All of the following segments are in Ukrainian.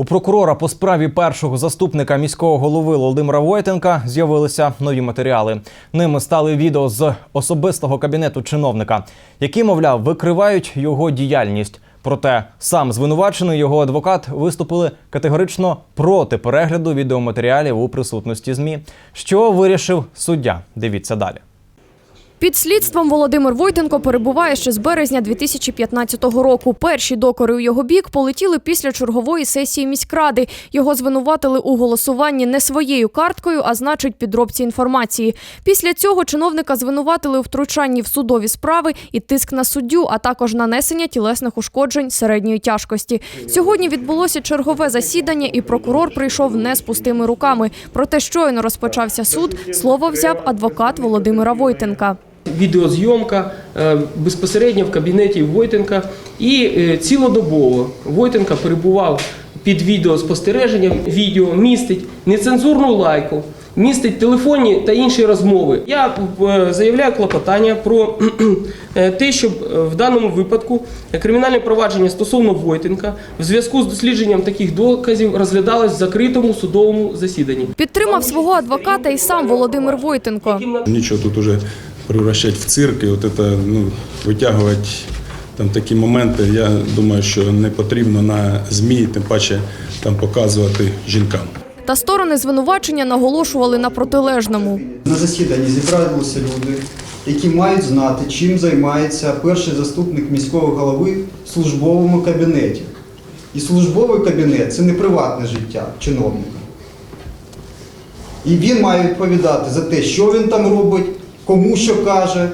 У прокурора по справі першого заступника міського голови Володимира Войтенка з'явилися нові матеріали. Ними стали відео з особистого кабінету чиновника, які, мовляв, викривають його діяльність. Проте сам звинувачений його адвокат виступили категорично проти перегляду відеоматеріалів у присутності змі. Що вирішив суддя? Дивіться далі. Під слідством Володимир Войтенко перебуває ще з березня 2015 року. Перші докори у його бік полетіли після чергової сесії міськради. Його звинуватили у голосуванні не своєю карткою, а значить підробці інформації. Після цього чиновника звинуватили у втручанні в судові справи і тиск на суддю, а також нанесення тілесних ушкоджень середньої тяжкості. Сьогодні відбулося чергове засідання, і прокурор прийшов не з пустими руками. Проте щойно розпочався суд. Слово взяв адвокат Володимира Войтенка. Відеозйомка е, безпосередньо в кабінеті Войтенка і е, цілодобово Войтенка перебував під відеоспостереженням. Відео містить нецензурну лайку, містить телефонні та інші розмови. Я е, заявляю клопотання про те, щоб в даному випадку кримінальне провадження стосовно Войтенка в зв'язку з дослідженням таких доказів розглядалось в закритому судовому засіданні. Підтримав свого адвоката і сам Володимир Войтенко. Нічого тут уже превращать в цирк і от это, ну, витягувати там такі моменти, я думаю, що не потрібно на ЗМІ, тим паче там показувати жінкам. Та сторони звинувачення наголошували на протилежному. На засіданні зібралися люди, які мають знати, чим займається перший заступник міського голови в службовому кабінеті. І службовий кабінет це не приватне життя чиновника. І він має відповідати за те, що він там робить, кому що каже,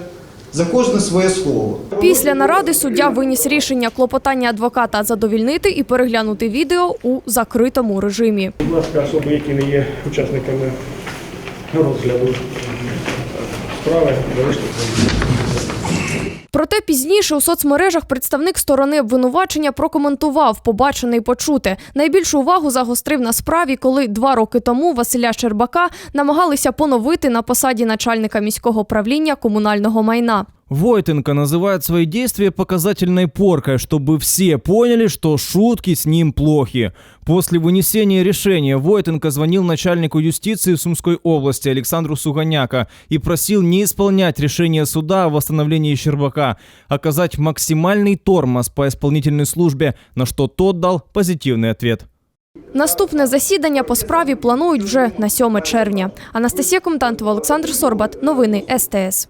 за кожне своє слово. Після наради суддя виніс рішення клопотання адвоката задовільнити і переглянути відео у закритому режимі. Будь ласка, особи, які не є учасниками розгляду справи, залиште. Проте пізніше у соцмережах представник сторони обвинувачення прокоментував побачене і почуте. Найбільшу увагу загострив на справі, коли два роки тому Василя Щербака намагалися поновити на посаді начальника міського правління комунального майна. Войтенко называет свои действия показательной поркой, чтобы все поняли, что шутки с ним плохи. После вынесения решения Войтенко звонил начальнику юстиции Сумской области Александру Суганяка и просил не исполнять решение суда о восстановлении Щербака, оказать максимальный тормоз по исполнительной службе, на что тот дал позитивный ответ. Наступне засідання по справі планують вже на 7 червня. Анастасія Комтантова, Олександр Сорбат. Новини СТС.